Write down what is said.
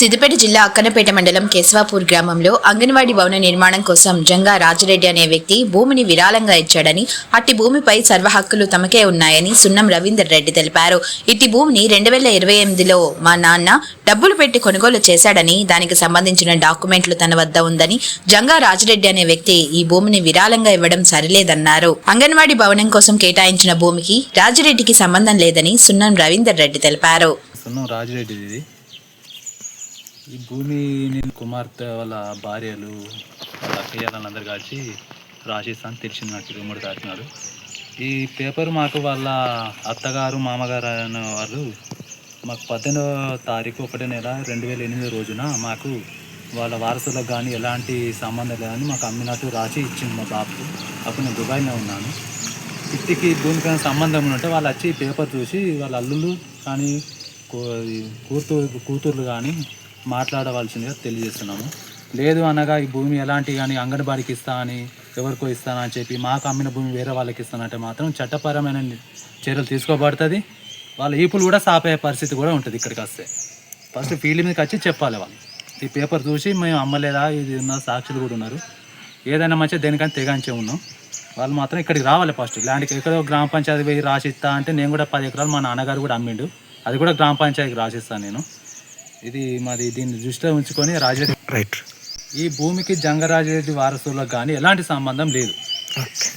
సిద్దిపేట జిల్లా అక్కనపేట మండలం కేశవాపూర్ గ్రామంలో అంగన్వాడీ భవన నిర్మాణం కోసం జంగా రాజరెడ్డి అనే వ్యక్తి భూమిని విరాళంగా ఇచ్చాడని అట్టి భూమిపై సర్వ హక్కులు తమకే ఉన్నాయని సున్నం రవీందర్ రెడ్డి తెలిపారు. ఇట్టి భూమిని రెండు వేల ఇరవై ఎనిమిదిలో మా నాన్న డబ్బులు పెట్టి కొనుగోలు చేశాడని దానికి సంబంధించిన డాక్యుమెంట్లు తన వద్ద ఉందని జంగా రాజరెడ్డి అనే వ్యక్తి ఈ భూమిని విరాళంగా ఇవ్వడం సరిలేదన్నారు. అంగన్వాడీ భవనం కోసం కేటాయించిన భూమికి రాజరెడ్డికి సంబంధం లేదని సున్నం రవీందర్ రెడ్డి తెలిపారు. సున్నం ఈ భూమి నేను కుమార్తె వాళ్ళ భార్యలు వాళ్ళ అక్కయ్య వాళ్ళందరూ కలిసి రాసిస్తాను తెలిసింది నాకు ఇరవై ఈ పేపర్ మాకు వాళ్ళ అత్తగారు మామగారు అనే వాళ్ళు మాకు పద్దెనిమిదో తారీఖు ఒకటే నెల రెండు వేల ఎనిమిదో రోజున మాకు వాళ్ళ వారసులకు కానీ ఎలాంటి సంబంధం లేదని మాకు అమ్మినట్టు రాసి ఇచ్చింది మా బాబుకు. అప్పుడు నేను దుబాయ్లో ఉన్నాను. ఇంటికి భూమికి సంబంధం ఉంటే వాళ్ళు వచ్చి పేపర్ చూసి వాళ్ళ అల్లుళ్ళు కానీ కూతురు కూతుర్లు కానీ మాట్లాడవలసిందిగా తెలియజేస్తున్నాము. లేదు అనగా ఈ భూమి ఎలాంటి కానీ అంగన్వాడికి ఇస్తా అని ఎవరికో ఇస్తానని అని చెప్పి మాకు అమ్మిన భూమి వేరే వాళ్ళకి ఇస్తానంటే మాత్రం చట్టపరమైన చర్యలు తీసుకోబడుతుంది. వాళ్ళ ఈపులు కూడా సాపే పరిస్థితి కూడా ఉంటుంది ఇక్కడికి వస్తే. ఫస్ట్ ఫీల్డ్ మీదకి వచ్చి చెప్పాలి వాళ్ళు. ఈ పేపర్ చూసి మేము అమ్మలేదా ఇది ఉన్న సాక్షులు కూడా ఉన్నారు. ఏదైనా మంచిగా దేనికని తెగాంచే ఉన్నాం. వాళ్ళు మాత్రం ఇక్కడికి రావాలి ఫస్ట్. ల్యాండ్కి ఎక్కడో గ్రామ పంచాయతీ పోయి రాసిస్తా అంటే నేను కూడా పది ఎకరాలు మా నాన్నగారు కూడా అమ్మిండు. అది కూడా గ్రామ పంచాయతీకి రాసిస్తాను నేను. ఇది మాది దీన్ని దృష్టిలో ఉంచుకొని రాజరెడ్డి రైట్ ఈ భూమికి జంగరాజరెడ్డి వారసులకు కానీ ఎలాంటి సంబంధం లేదు. ఓకే